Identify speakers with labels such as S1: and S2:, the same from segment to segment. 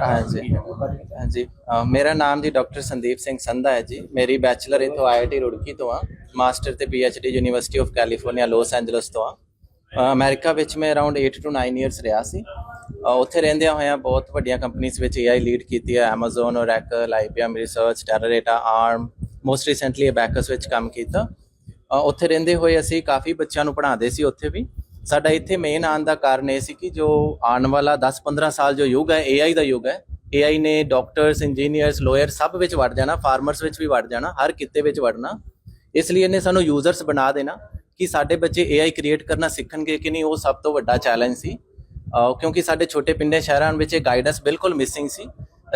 S1: ਹਾਂਜੀ। ਹਾਂਜੀ। ਮੇਰਾ ਨਾਮ ਜੀ ਡਾਕਟਰ ਸੰਦੀਪ ਸਿੰਘ ਸੰਧਾ ਹੈ ਜੀ। ਮੇਰੀ ਬੈਚਲਰ ਇਥੋਂ ਆਈਆਈਟੀ ਰੁੜਕੀ ਤੋਂ ਆ ਮਾਸਟਰ ਤੇ PhD university of California Los Angeles ਤੋਂ ਆ ਅਮਰੀਕਾ ਵਿੱਚ ਮੈਂ ਅਰਾਊਂਡ 8 ਟੂ 9 ਇਅਰਸ ਰਿਹਾ ਸੀ। ਉੱਥੇ ਰਹਿੰਦਿਆਂ ਹੋਇਆਂ ਬਹੁਤ ਵੱਡੀਆਂ ਕੰਪਨੀਆਂ ਵਿੱਚ AI ਲੀਡ ਕੀਤੀ ਹੈ। Amazon Oracle IBM Research Teradata ARM most recently Abacus ਵਿੱਚ ਕੰਮ ਕੀਤਾ। ਉੱਥੇ ਰਹਿੰਦੇ ਹੋਏ ਅਸੀਂ ਕਾਫੀ ਬੱਚਿਆਂ ਨੂੰ ਪੜ੍ਹਾਉਂਦੇ ਸੀ ਉੱਥੇ ਵੀ। ਸਾਡਾ ਇੱਥੇ ਮੇਨ ਆਉਣ ਦਾ ਕਾਰਨ ਇਹ ਸੀ ਕਿ ਜੋ ਆਉਣ ਵਾਲਾ 10-15 ਸਾਲ ਜੋ ਯੁੱਗ ਹੈ AI ਦਾ ਯੁੱਗ ਹੈ AI ਨੇ ਡਾਕਟਰਸ ਇੰਜੀਨੀਅਰਸ ਲਾਇਰ ਸਭ ਵਿੱਚ ਵੜ ਜਾਣਾ ਫਾਰਮਰਸ ਵਿੱਚ ਵੀ ਵੜ ਜਾਣਾ, ਹਰ ਕਿੱਤੇ ਵਿੱਚ ਵੜਨਾ। ਇਸ ਲਈ ਇਹਨੇ ਸਾਨੂੰ ਯੂਜ਼ਰਸ ਬਣਾ ਦੇਣਾ ਕਿ ਸਾਡੇ ਬੱਚੇ AI ਕ੍ਰੀਏਟ ਕਰਨਾ ਸਿੱਖਣਗੇ ਕਿ ਨਹੀਂ, ਉਹ ਸਭ ਤੋਂ ਵੱਡਾ ਚੈਲੰਜ ਸੀ। ਕਿਉਂਕਿ ਸਾਡੇ ਛੋਟੇ ਪਿੰਡੇ ਸ਼ਹਿਰਾਂ ਵਿੱਚ ਇਹ ਗਾਈਡੈਂਸ ਬਿਲਕੁਲ ਮਿਸਿੰਗ ਸੀ।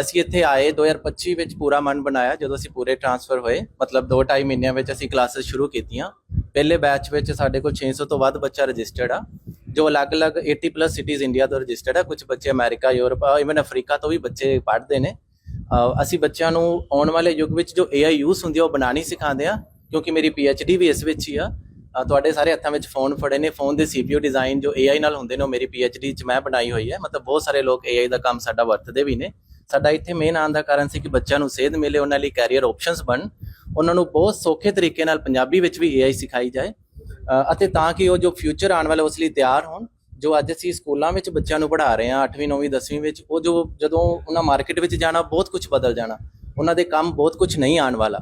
S1: ਅਸੀਂ ਇੱਥੇ ਆਏ 2025 ਵਿੱਚ ਪੂਰਾ ਮਨ ਬਣਾਇਆ ਜਦੋਂ ਅਸੀਂ ਪੂਰੇ ਟ੍ਰਾਂਸਫਰ ਹੋਏ, ਮਤਲਬ 2.5 ਮਹੀਨਿਆਂ ਵਿੱਚ ਅਸੀਂ ਕਲਾਸਿਸ ਸ਼ੁਰੂ ਕੀਤੀਆਂ। ਪਹਿਲੇ ਬੈਚ ਵਿੱਚ ਸਾਡੇ ਕੋਲ 600 ਤੋਂ ਵੱਧ ਬੱਚਾ ਰਜਿਸਟਰਡ ਆ, ਜੋ ਅਲੱਗ-ਅਲੱਗ 80 ਪਲੱਸ ਸਿਟੀਜ਼ ਇੰਡੀਆ ਤੋਂ ਰਜਿਸਟਰਡ ਆ। ਕੁਝ ਬੱਚੇ ਅਮਰੀਕਾ ਯੂਰਪ ਇਵਨ ਅਫਰੀਕਾ ਤੋਂ ਵੀ ਬੱਚੇ ਪੜ੍ਹਦੇ ਨੇ। ਅਸੀਂ ਬੱਚਿਆਂ ਨੂੰ ਆਉਣ ਵਾਲੇ ਯੁੱਗ ਵਿੱਚ ਜੋ AI ਯੂਜ਼ ਹੁੰਦੀ ਆ, ਉਹ ਬਣਾਣੀ ਸਿਖਾਉਂਦੇ ਆ, ਕਿਉਂਕਿ ਮੇਰੀ PhD ਵੀ ਇਸ ਵਿੱਚ ਹੀ ਆ। ਤੁਹਾਡੇ ਸਾਰੇ ਹੱਥਾਂ ਵਿੱਚ ਫੋਨ ਫੜੇ ਨੇ ਫੋਨ ਦੇ CPU ਡਿਜ਼ਾਈਨ ਜੋ AI ਨਾਲ ਹੁੰਦੇ ਨੇ, ਉਹ ਮੇਰੀ PhD ਚ ਮੈਂ ਬਣਾਈ ਹੋਈ ਹੈ। ਮਤਲਬ ਬਹੁਤ ਸਾਰੇ ਲੋਕ AI ਦਾ ਕੰਮ ਸਾਡਾ ਵਰਤਦੇ ਵੀ ਨੇ। ਸਾਡਾ ਇੱਥੇ ਮੇਨ ਆਉਣ ਦਾ ਕਾਰਨ ਸੀ ਕਿ ਬੱਚਿਆਂ ਨੂੰ ਸੇਧ ਮਿਲੇ, ਉਹਨਾਂ ਲਈ ਕੈਰੀਅਰ ਆਪਸ਼ਨਸ ਬਣ ਉਹਨਾਂ ਨੂੰ ਬਹੁਤ ਸੌਖੇ ਤਰੀਕੇ ਨਾਲ ਪੰਜਾਬੀ ਵਿੱਚ ਵੀ AI ਸਿਖਾਈ ਜਾਏ। ਅਤੇ ਤਾਂ ਕਿ ਉਹ ਜੋ ਫਿਊਚਰ ਆਉਣ ਵਾਲਾ ਉਸ ਲਈ ਤਿਆਰ ਹੋਣ, ਜੋ ਅੱਜ ਅਸੀਂ ਸਕੂਲਾਂ ਵਿੱਚ ਬੱਚਿਆਂ ਨੂੰ ਪੜ੍ਹਾ ਰਹੇ ਹਾਂ 8ਵੀਂ 9ਵੀਂ 10ਵੀਂ ਵਿੱਚ, ਉਹ ਜੋ ਜਦੋਂ ਉਹਨਾਂ ਮਾਰਕੀਟ ਵਿੱਚ ਜਾਣਾ ਬਹੁਤ ਕੁਝ ਬਦਲ ਜਾਣਾ। ਉਹਨਾਂ ਦੇ ਕੰਮ ਬਹੁਤ ਕੁਝ ਨਹੀਂ ਆਉਣ ਵਾਲਾ।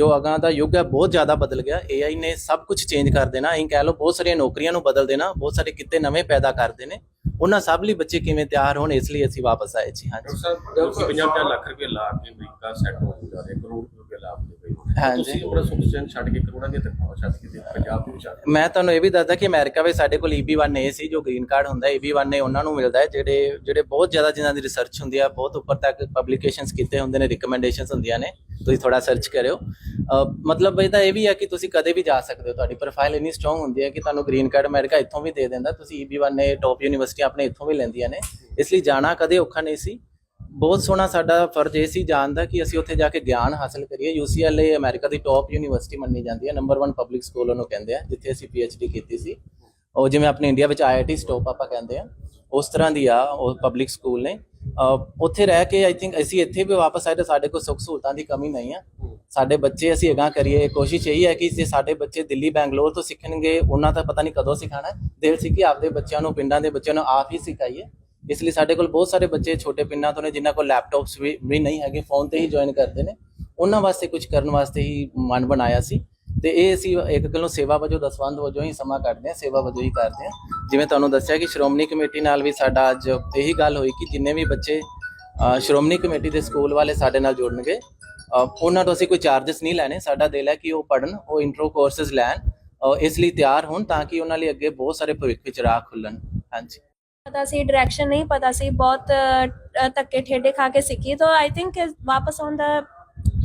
S1: ਜੋ ਅਗਾਂ ਦਾ ਯੁੱਗ ਹੈ ਬਹੁਤ ਜ਼ਿਆਦਾ ਬਦਲ ਗਿਆ। AI ਨੇ ਸਭ ਕੁਝ ਚੇਂਜ ਕਰ ਦੇਣਾ। ਅਸੀਂ ਕਹਿ ਲਓ ਬਹੁਤ ਸਾਰੀਆਂ ਨੌਕਰੀਆਂ ਨੂੰ ਬਦਲ ਦੇਣਾ। ਬਹੁਤ ਸਾਰੇ ਕਿੱਤੇ ਨਵੇਂ ਪੈਦਾ ਕਰ ਦੇਣੇ ਉਹਨਾਂ ਸਭ ਲਈ ਬੱਚੇ ਕਿਵੇਂ ਤਿਆਰ ਹੋਣ ਇਸ ਲਈ ਅਸੀਂ ਵਾਪਸ ਆਏ ਜੀ ਹਾਂਜੀ।
S2: ਡਾਕਟਰ ਸਾਹਿਬ ਤੁਸੀਂ 50 ਲੱਖ ਰੁਪਏ ਲਾ ਕੇ ਅਮਰੀਕਾ ਸੈੱਟ ਹੋ ਜਾ ਰਹੇ ਕਰੋੜ ਰੁਪਏ ਲਾ ਕੇ। ਤੁਸੀਂ ਆਪਣਾ ਸੁਖਚੈਨ ਛੱਡ ਕੇ ਕਰੋੜਾਂ ਦੀਆਂ ਤਨਖਾਹਾਂ ਛੱਡ ਕੇ ਪੰਜਾਬ ਦੇ ਆ ਗਏ
S1: ਮੈਂ ਤੁਹਾਨੂੰ ਇਹ ਵੀ ਦੱਸਦਾ ਕਿ ਅਮਰੀਕਾ ਵਿੱਚ ਸਾਡੇ ਕੋਲ EB1 ਏ ਸੀ ਜੋ ਗ੍ਰੀਨ ਕਾਰਡ ਹੁੰਦਾ ਹੈ EB1 ਏ ਉਹਨਾਂ ਨੂੰ ਮਿਲਦਾ ਹੈ ਜਿਹੜੇ ਜਿਹੜੇ ਬਹੁਤ ਜ਼ਿਆਦਾ ਜਿਨ੍ਹਾਂ ਦੀ ਰਿਸਰਚ ਹੁੰਦੀ ਹੈ ਬਹੁਤ ਉੱਪਰ ਤੱਕ ਪਬਲੀਕੇਸ਼ਨਸ ਕੀਤੇ ਹੁੰਦੇ ਨੇ ਰਿਕਮੈਂਡੇਸ਼ਨਸ ਹੁੰਦੀਆਂ ਨੇ। ਤੁਸੀਂ ਥੋੜਾ ਸਰਚ ਕਰਿਓ। ਅਹ ਮਤਲਬ ਇਹਦਾ ਇਹ ਵੀ ਹੈ ਕਿ ਤੁਸੀਂ ਕਦੇ ਵੀ ਜਾ ਸਕਦੇ ਹੋ। ਤੁਹਾਡੀ ਪ੍ਰੋਫਾਈਲ ਇੰਨੀ ਸਟਰੋਂਗ ਹੁੰਦੀ ਹੈ ਕਿ ਤੁਹਾਨੂੰ ਗ੍ਰੀਨ ਕਾਰਡ ਅਮਰੀਕਾ ਇੱਥੋਂ ਵੀ ਦੇ ਦਿੰਦਾ। ਤੁਸੀਂ EB1 ਨੇ ਟੌਪ ਯੂਨੀਵਰਸਿਟੀ ਆਪਣੇ ਇੱਥੋਂ ਵੀ ਲੈਂਦੀਆਂ ਨੇ। ਇਸ ਲਈ ਜਾਣਾ ਕਦੇ ਔਖਾ ਨਹੀਂ ਸੀ। ਬਹੁਤ ਸੋਹਣਾ ਸਾਡਾ ਫਰਜ਼ ਇਹ ਸੀ ਜਾਣ ਦਾ ਕਿ ਅਸੀਂ ਉੱਥੇ ਜਾ ਕੇ ਗਿਆਨ ਹਾਸਲ ਕਰੀਏ। UCLA ਅਮਰੀਕਾ ਦੀ ਟੌਪ ਯੂਨੀਵਰਸਿਟੀ ਮੰਨੀ ਜਾਂਦੀ ਹੈ। ਨੰਬਰ 1 ਪਬਲਿਕ ਸਕੂਲ ਉਹਨੂੰ ਕਹਿੰਦੇ ਆ, ਜਿੱਥੇ ਅਸੀਂ PhD ਕੀਤੀ ਸੀ। ਉਹ ਜਿਵੇਂ ਆਪਣੇ ਇੰਡੀਆ ਵਿੱਚ IIT ਸਟੋਪ ਆਪਾਂ ਕਹਿੰਦੇ ਆ। ਉਸ ਤਰ੍ਹਾਂ ਦੀ ਆ ਉਹ ਪਬਲਿਕ ਸਕੂਲ ਨੇ। ਉੱਥੇ ਰਹਿ ਕੇ ਆਈ ਥਿੰਕ ਅਸੀਂ ਇੱਥੇ ਵੀ ਵਾਪਸ ਆਏ ਤਾਂ ਸਾਡੇ ਕੋਲ ਸੁੱਖ ਸਹੂਲਤਾਂ ਦੀ ਕਮੀ ਨਹੀਂ ਆ। ਸਾਡੇ ਬੱਚੇ ਅਸੀਂ ਅਗਾਂਹ ਕਰੀਏ ਕੋਸ਼ਿਸ਼ ਇਹੀ ਹੈ ਕਿ ਜੇ ਸਾਡੇ ਬੱਚੇ ਦਿੱਲੀ ਬੈਂਗਲੌਰ ਤੋਂ ਸਿੱਖਣਗੇ ਉਹਨਾਂ ਤਾਂ ਪਤਾ ਨਹੀਂ ਕਦੋਂ ਸਿਖਾਣਾ ਹੈ ਦਿਲ ਸੀ ਕਿ ਆਪਦੇ ਬੱਚਿਆਂ ਨੂੰ ਪਿੰਡਾਂ ਦੇ ਬੱਚਿਆਂ ਨੂੰ ਆਪ ਹੀ ਸਿਖਾਈਏ। ਇਸ ਲਈ ਸਾਡੇ ਕੋਲ ਬਹੁਤ ਸਾਰੇ ਬੱਚੇ ਛੋਟੇ ਪਿੰਡਾਂ ਤੋਂ ਨੇ ਜਿਨ੍ਹਾਂ ਕੋਲ ਲੈਪਟਾਪਸ ਵੀ ਨਹੀਂ ਹੈਗੇ ਫੋਨ ਤੇ ਹੀ ਜੁਆਇਨ ਕਰਦੇ ਨੇ। ਉਹਨਾਂ ਵਾਸਤੇ ਕੁਝ ਕਰਨ ਵਾਸਤੇ ਹੀ ਮਨ ਬਣਾਇਆ ਸੀ। ਤੇ ਇਹ ਅਸੀਂ ਇੱਕ ਗੱਲੋਂ ਸੇਵਾ ਵਜੋਂ ਦਸਵੰਦ ਵਜੋਂ ਹੀ ਸਮਾਂ ਕੱਢਦੇ ਹਾਂ ਸੇਵਾ ਵਜੋਂ ਹੀ ਕਰਦੇ ਹਾਂ। ਜਿਵੇਂ ਤੁਹਾਨੂੰ ਦੱਸਿਆ ਕਿ ਸ਼੍ਰੋਮਣੀ ਕਮੇਟੀ ਨਾਲ ਵੀ ਸਾਡਾ ਅੱਜ ਇਹੀ ਗੱਲ ਹੋਈ ਕਿ ਜਿੰਨੇ ਵੀ ਬੱਚੇ ਸ਼੍ਰੋਮਣੀ ਕਮੇਟੀ ਦੇ ਸਕੂਲ ਵਾਲੇ ਸਾਡੇ ਨਾਲ ਜੁੜਨਗੇ ਉਹਨਾਂ ਤੋਂ ਅਸੀਂ ਕੋਈ ਚਾਰजेस ਨਹੀਂ ਲੈਣੇ। ਸਾਡਾ ਦਿਲ ਹੈ ਕਿ ਉਹ ਪੜਨ ਉਹ ਇੰਟਰੋ ਕੋਰਸਸ ਲੈਣ ਇਸ ਲਈ ਤਿਆਰ ਹੋਣ ਤਾਂ ਕਿ ਉਹਨਾਂ ਲਈ ਅੱਗੇ ਬਹੁਤ ਸਾਰੇ ਭਵਿੱਖ ਵਿੱਚ ਰਾਹ ਖੁੱਲਣ ਹਾਂਜੀ।
S3: ਪਤਾ ਸੀ ਡਾਇਰੈਕਸ਼ਨ ਨਹੀਂ ਪਤਾ ਸੀ, ਬਹੁਤ ਧੱਕੇ ਠੇਡੇ ਖਾ ਕੇ ਸਿੱਖੀ, ਤਾਂ ਆਈ ਥਿੰਕ ਵਾਪਸ ਆਉਣ ਦਾ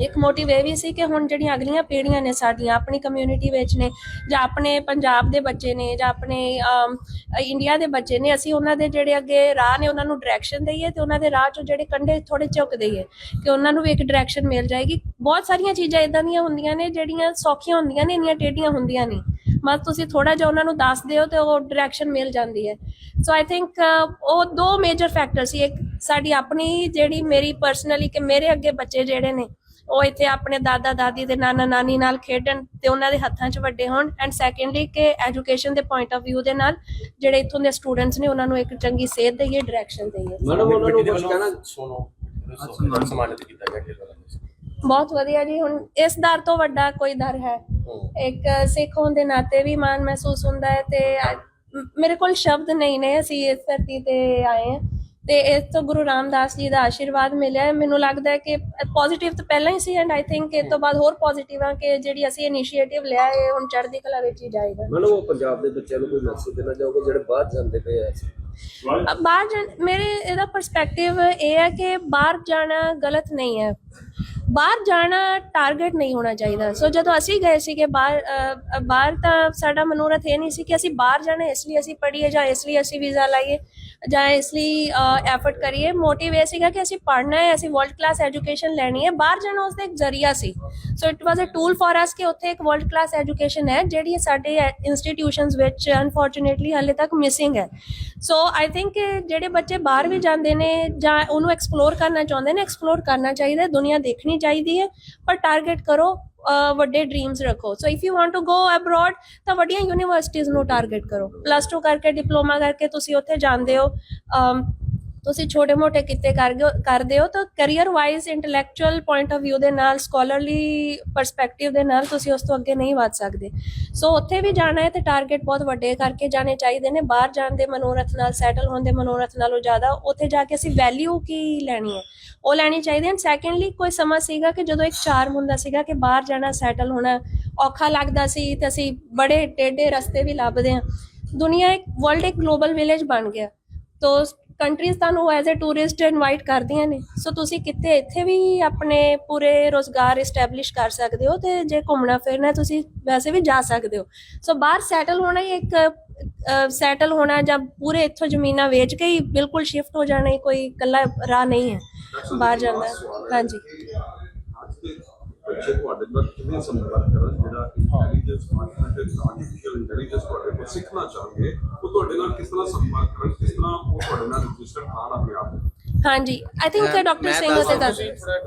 S3: ਇੱਕ ਮੋਟਿਵ ਇਹ ਵੀ ਸੀ ਕਿ ਹੁਣ ਜਿਹੜੀਆਂ ਅਗਲੀਆਂ ਪੀੜ੍ਹੀਆਂ ਨੇ ਸਾਡੀਆਂ, ਆਪਣੀ ਕਮਿਊਨਿਟੀ ਵਿੱਚ ਨੇ, ਜਾਂ ਆਪਣੇ ਪੰਜਾਬ ਦੇ ਬੱਚੇ ਨੇ, ਜਾਂ ਆਪਣੇ ਇੰਡੀਆ ਦੇ ਬੱਚੇ ਨੇ, ਅਸੀਂ ਉਹਨਾਂ ਦੇ ਜਿਹੜੇ ਅੱਗੇ ਰਾਹ ਨੇ, ਉਹਨਾਂ ਨੂੰ ਡਾਇਰੈਕਸ਼ਨ ਦਈਏ ਤੇ ਉਹਨਾਂ ਦੇ ਰਾਹ 'ਚੋਂ ਜਿਹੜੇ ਕੰਢੇ ਥੋੜੇ ਝੁਕ ਦਈਏ ਕਿ ਉਹਨਾਂ ਨੂੰ ਵੀ ਇੱਕ ਡਾਇਰੈਕਸ਼ਨ ਮਿਲ ਜਾਏਗੀ। ਬਹੁਤ ਸਾਰੀਆਂ ਚੀਜ਼ਾਂ ਇਦਾਂ ਦੀਆਂ ਹੁੰਦੀਆਂ ਨੇ, ਜਿਹੜੀਆਂ ਸੌਖੀਆਂ ਹੁੰਦੀਆਂ ਨੇ, ਇੰਨੀਆਂ ਟੇਢੀਆਂ ਹੁੰਦੀਆਂ ਨਹੀਂ। ਮਤ ਤੁਸੀਂ ਥੋੜਾ ਜਿਹਾ ਉਹਨਾਂ ਨੂੰ ਦੱਸ ਦਿਓ ਤੇ ਉਹ ਡਾਇਰੈਕਸ਼ਨ ਮਿਲ ਜਾਂਦੀ ਹੈ। ਸੋ ਆਈ ਥਿੰਕ ਉਹ ਦੋ ਮੇਜਰ ਫੈਕਟਰ ਸੀ। ਇੱਕ ਸਾਡੀ ਆਪਣੀ ਜਿਹੜੀ ਮੇਰੀ ਪਰਸਨਲੀ ਕਿ ਮੇਰੇ ਅੱਗੇ ਬੱਚੇ ਜਿਹੜੇ ਨੇ ਉਹ ਇੱਥੇ ਆਪਣੇ ਦਾਦਾ ਦਾਦੀ ਤੇ ਨਾਨਾ ਨਾਨੀ ਨਾਲ ਖੇਡਣ ਤੇ ਉਹਨਾਂ ਦੇ ਹੱਥਾਂ 'ਚ ਵੱਡੇ ਹੋਣ। ਐਂਡ ਸੈਕੰਡਲੀ ਕਿ ਐਜੂਕੇਸ਼ਨ ਦੇ ਪੁਆਇੰਟ ਆਫ View ਦੇ ਨਾਲ ਜਿਹੜੇ ਇੱਥੋਂ ਦੇ ਸਟੂਡੈਂਟਸ ਨੇ ਉਹਨਾਂ ਨੂੰ ਇੱਕ ਚੰਗੀ ਸੇਧ ਦਈਏ ਡਾਇਰੈਕਸ਼ਨ ਦਈਏ।
S2: ਮੈਡਮ ਉਹਨਾਂ ਨੂੰ ਕੁਝ ਕਹਿਣਾ? ਸੁਣੋ। ਸਨਮਾਨਿਤ ਕੀਤਾ ਗਿਆ ਤਰ੍ਹਾਂ
S3: ਬਹੁਤ ਵਧੀਆ ਜੀ। ਹੁਣ ਇਸ ਦਰ ਤੋਂ ਵੱਡਾ ਕੋਈ ਦਰ ਹੈ। ਇੱਕ ਸਿੱਖ ਹੋਣ ਦੇ ਨਾਤੇ ਵੀ ਮਾਣ ਮਹਿਸੂਸ ਹੁੰਦਾ ਹੈ ਤੇ ਮੇਰੇ ਕੋਲ ਸ਼ਬਦ ਨਹੀਂ ਨੇ। ਅਸੀਂ ਇਸ ਧਰਤੀ ਤੇ ਆਏ ਹਾਂ। ਤੇ ਇਸ ਤੋਂ ਗੁਰੂ ਰਾਮਦਾਸ ਜੀ ਦਾ ਆਸ਼ੀਰਵਾਦ ਮਿਲਿਆ ਹੈ। ਮੈਨੂੰ ਲੱਗਦਾ ਹੈ ਕਿ ਪੋਜ਼ਿਟਿਵ ਤਾਂ ਪਹਿਲਾਂ ਹੀ ਸੀ ਐਂਡ ਆਈ ਥਿੰਕ ਇਸ ਤੋਂ ਬਾਅਦ ਹੋਰ ਪੋਜ਼ਿਟਿਵ ਆ ਕਿ ਜਿਹੜੀ ਅਸੀਂ ਇਨੀਸ਼ੀਏਟਿਵ ਲਿਆ ਹੈ ਹੁਣ ਚੜ੍ਹਦੀ ਕਲਾ ਵਿੱਚ ਹੀ ਜਾਏਗਾ।
S4: ਮੈਡਮ ਉਹ ਪੰਜਾਬ ਦੇ ਬੱਚਿਆਂ ਨੂੰ ਕੋਈ ਮੈਸੇਜ ਦੇਣਾ ਚਾਹੋਗੇ ਜਿਹੜੇ ਬਾਹਰ ਜਾਂਦੇ ਪਏ ਆ?
S3: ਅ, ਬਾਹਰ ਮੇਰੇ ਇਹਦਾ ਪਰਸਪੈਕਟਿਵ ਇਹ ਹੈ ਕਿ ਬਾਹਰ ਜਾਣਾ ਗਲਤ ਨਹੀਂ ਹੈ। ਬਾਹਰ ਜਾਣਾ ਟਾਰਗੇਟ ਨਹੀਂ ਹੋਣਾ ਚਾਹੀਦਾ। ਸੋ ਜਦੋਂ ਅਸੀਂ ਗਏ ਸੀਗੇ ਬਾਹਰ ਅ, ਬਾਹਰ ਤਾਂ ਸਾਡਾ ਮਨੋਰਥ ਇਹ ਨਹੀਂ ਸੀ ਕਿ ਅਸੀਂ ਬਾਹਰ ਜਾਣਾ ਇਸ ਲਈ ਅਸੀਂ ਪੜ੍ਹੀਏ ਜਾਂ ਇਸ ਲਈ ਅਸੀਂ ਵੀਜ਼ਾ ਲਾਈਏ ਜਾਂ ਇਸ ਲਈ ਐਫਰਟ ਕਰੀਏ। ਮੋਟਿਵ ਇਹ ਸੀਗਾ ਕਿ ਅਸੀਂ ਪੜ੍ਹਨਾ ਹੈ ਅਸੀਂ ਵਰਲਡ ਕਲਾਸ ਐਜੂਕੇਸ਼ਨ ਲੈਣੀ ਹੈ। ਬਾਹਰ ਜਾਣਾ ਉਸਦਾ ਇੱਕ ਜ਼ਰੀਆ ਸੀ। So it was a tool for us ਕਿ ਉੱਥੇ ਇੱਕ ਵਰਲਡ ਕਲਾਸ ਐਜੂਕੇਸ਼ਨ ਹੈ ਜਿਹੜੀ ਸਾਡੇ ਇੰਸਟੀਟਿਊਸ਼ਨਸ ਵਿੱਚ ਅਨਫੋਰਚੂਨੇਟਲੀ ਹਾਲੇ ਤੱਕ ਮਿਸਿੰਗ ਹੈ। ਸੋ ਆਈ ਥਿੰਕ ਜਿਹੜੇ ਬੱਚੇ ਬਾਹਰ ਵੀ ਜਾਂਦੇ ਨੇ ਜਾਂ ਉਹਨੂੰ ਐਕਸਪਲੋਰ ਕਰਨਾ ਚਾਹੁੰਦੇ ਨੇ ਐਕਸਪਲੋਰ ਕਰਨਾ ਚਾਹੀਦਾ ਹੈ, ਦੁਨੀਆ ਦੇਖਣੀ ਚਾਹੀਦੀ ਹੈ, ਪਰ ਟਾਰਗੇਟ ਕਰੋ ਵੱਡੇ ਡ੍ਰੀਮਸ ਰੱਖੋ। So if you want to go abroad ਤਾਂ ਵੱਡੀਆਂ ਯੂਨੀਵਰਸਿਟੀਜ਼ ਨੂੰ ਟਾਰਗੇਟ ਕਰੋ। ਪਲੱਸ 2 ਕਰਕੇ ਡਿਪਲੋਮਾ ਕਰਕੇ ਤੁਸੀਂ ਉੱਥੇ ਜਾਂਦੇ ਹੋ ਤੁਸੀਂ ਛੋਟੇ-ਮੋਟੇ ਕਿੱਤੇ ਕਰਗੇ- ਕਰਦੇ ਹੋ ਤਾਂ career wise intellectual point of View ਦੇ ਨਾਲ ਸਕਾਲਰਲੀ ਪਰਸਪੈਕਟਿਵ ਦੇ ਨਾਲ ਤੁਸੀਂ ਉਸ ਤੋਂ ਅੱਗੇ ਨਹੀਂ ਵੱਧ ਸਕਦੇ। ਸੋ ਉੱਥੇ ਵੀ ਜਾਣਾ ਹੈ ਤੇ ਟਾਰਗੇਟ ਬਹੁਤ ਵੱਡੇ ਕਰਕੇ ਜਾਣੇ ਚਾਹੀਦੇ ਨੇ। ਬਾਹਰ ਜਾਣ ਦੇ ਮਨੋਰਥ ਨਾਲ ਸੈਟਲ ਹੋਣ ਦੇ ਮਨੋਰਥ ਨਾਲੋਂ ਜ਼ਿਆਦਾ ਉੱਥੇ ਜਾ ਕੇ ਅਸੀਂ ਵੈਲਿਊ ਕੀ ਲੈਣੀ ਹੈ? ਉਹ ਲੈਣੀ ਚਾਹੀਦੀ ਹੈ। ਸੈਕੰਡਲੀ ਕੋਈ ਸਮਾਂ ਸੀਗਾ ਕਿ ਜਦੋਂ ਇੱਕ ਚਾਰਮ ਹੁੰਦਾ ਸੀਗਾ ਕਿ ਬਾਹਰ ਜਾਣਾ ਸੈਟਲ ਹੋਣਾ ਔਖਾ ਲੱਗਦਾ ਸੀ ਤੇ ਅਸੀਂ ਬੜੇ ਟੇਢੇ ਰਸਤੇ ਵੀ ਲੱਭਦੇ ਹਾਂ। ਦੁਨੀਆ ਇੱਕ ਵਰਲਡ ਇੱਕ ਗਲੋਬਲ ਵਿਲੇਜ ਬਣ ਗਿਆ। ਤੋ ਕੰਟਰੀਜ਼ ਤੁਹਾਨੂੰ ਐਜ਼ ਅ ਟੂਰਿਸਟ ਇਨਵਾਈਟ ਕਰਦੀਆਂ ਨੇ। ਸੋ ਤੁਸੀਂ ਕਿਤੇ ਇੱਥੇ ਵੀ ਆਪਣੇ ਪੂਰੇ ਰੋਜ਼ਗਾਰ ਐਸਟੈਬਲਿਸ਼ ਕਰ ਸਕਦੇ ਹੋ ਤੇ ਜੇ ਘੁੰਮਣਾ ਫਿਰਨਾ ਤੁਸੀਂ ਵੈਸੇ ਵੀ ਜਾ ਸਕਦੇ ਹੋ। ਸੋ ਬਾਹਰ ਸੈਟਲ ਹੋਣਾ ਹੀ ਇੱਕ ਸੈਟਲ ਹੋਣਾ ਜਾਂ ਪੂਰੇ ਇੱਥੋਂ ਜ਼ਮੀਨਾਂ ਵੇਚ ਕੇ ਹੀ ਬਿਲਕੁਲ ਸ਼ਿਫਟ ਹੋ ਜਾਣਾ ਹੀ ਕੋਈ ਇਕੱਲਾ ਰਾਹ ਨਹੀਂ ਹੈ। ਬਾਹਰ ਜਾਂਦਾ ਹਾਂਜੀ।
S5: ਬੱਚੇ ਤੁਹਾਡੇ ਨਾਲ ਕਿਵੇਂ ਸੰਪਰਕ ਕਰਨ ਜਿਹੜਾ ਇੰਟੈਲੀਜੈਂਸ ਮੈਥਮੈਟਿਕਸ ਆਰਟੀਫੀਸ਼ੀਅਲ ਇੰਟੈਲੀਜੈਂਸ ਤੁਹਾਡੇ ਕੋਲ ਸਿੱਖਣਾ ਚਾਹੁੰਦੇ ਉਹ ਤੁਹਾਡੇ ਨਾਲ ਕਿਸ ਤਰ੍ਹਾਂ ਸੰਪਰਕ ਕਰਨ ਕਿਸ ਤਰ੍ਹਾਂ ਉਹ ਤੁਹਾਡੇ ਨਾਲ ਰਜਿਸਟਰ ਕਰਾਉਣ ਆਪਣੇ ਆਪ ਨੂੰ?
S3: ਹਾਂਜੀ ਆਈ ਥਿੰਕ ਡਾਕਟਰ ਸਿੰਘ
S1: ਸਕਦਾ
S3: ਦੱਸ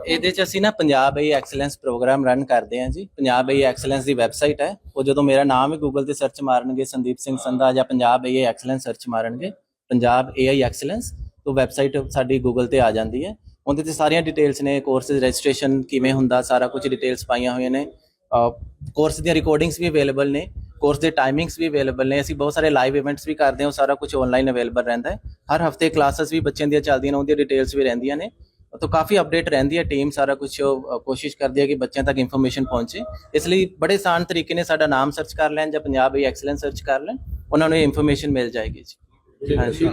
S1: ਇਹਦੇ ਚ ਅਸੀਂ ਨਾ Punjab A excellence program run ਕਰਦੇ ਹਾਂ ਜੀ। ਪੰਜਾਬ ਏ ਐਕਸਲੈਂਸ ਦੀ ਵੈਬਸਾਈਟ ਹੈ। ਉਹ ਜਦੋਂ ਮੇਰਾ ਨਾਮ ਹੀ ਗੂਗਲ ਤੇ ਸਰਚ ਮਾਰਨਗੇ ਸੰਦੀਪ ਸਿੰਘ ਸੰਧਾ ਜਾਂ ਪੰਜਾਬ ਏ ਐਕਸਲੈਂਸ ਸਰਚ ਮਾਰਨਗੇ ਪੰਜਾਬ ਏਆਈ ਐਕਸਲੈਂਸ ਤੋਂ ਵੈਬਸਾਈਟ ਸਾਡੀ ਗੂਗਲ ਤੇ ਆ ਜਾਂਦੀ ਹੈ। ਉਹਦੇ ਤੇ ਸਾਰੀਆਂ ਡਿਟੇਲਸ ਨੇ ਕੋਰਸਸ ਰਜਿਸਟ੍ਰੇਸ਼ਨ ਕਿਵੇਂ ਹੁੰਦਾ ਸਾਰਾ ਕੁਝ ਡਿਟੇਲਸ ਪਾਈਆਂ ਹੋਈਆਂ ਨੇ। ਕੋਰਸ ਦੀਆਂ ਰਿਕਾਰਡਿੰਗਸ ਵੀ ਅਵੇਲੇਬਲ ਨੇ ਕੋਰਸ ਦੇ ਟਾਈਮਿੰਗਸ ਵੀ ਅਵੇਲੇਬਲ ਨੇ। ਅਸੀਂ ਬਹੁਤ ਸਾਰੇ ਲਾਈਵ ਇਵੈਂਟਸ ਵੀ ਕਰਦੇ ਹਾਂ ਸਾਰਾ ਕੁਝ ਆਨਲਾਈਨ ਅਵੇਲੇਬਲ ਰਹਿੰਦਾ ਹੈ। ਹਰ ਹਫ਼ਤੇ ਕਲਾਸਸ ਵੀ ਬੱਚਿਆਂ ਦੀਆਂ ਚੱਲਦੀਆਂ ਨੇ ਉਹਦੀਆਂ ਡਿਟੇਲਸ ਵੀ ਰਹਿੰਦੀਆਂ ਨੇ। ਤੋਂ ਕਾਫੀ ਅਪਡੇਟ ਰਹਿੰਦੀ ਹੈ ਟੀਮ ਸਾਰਾ ਕੁਝ ਕੋਸ਼ਿਸ਼ ਕਰਦੀ ਹੈ ਕਿ ਬੱਚਿਆਂ ਤੱਕ ਇਨਫੋਰਮੇਸ਼ਨ ਪਹੁੰਚੇ। ਇਸ ਲਈ ਬੜੇ ਆਸਾਨ ਤਰੀਕੇ ਨੇ ਸਾਡਾ ਨਾਮ ਸਰਚ ਕਰ ਲੈਣ ਜਾਂ ਪੰਜਾਬ ਈ ਐਕਸਲੈਂਸ ਸਰਚ ਕਰ ਲੈਣ ਉਹਨਾਂ ਨੂੰ ਇਹ ਇਨਫੋਰਮੇਸ਼ਨ ਮਿਲ ਜਾਏਗੀ ਜੀ। ਹਾਂਜੀ।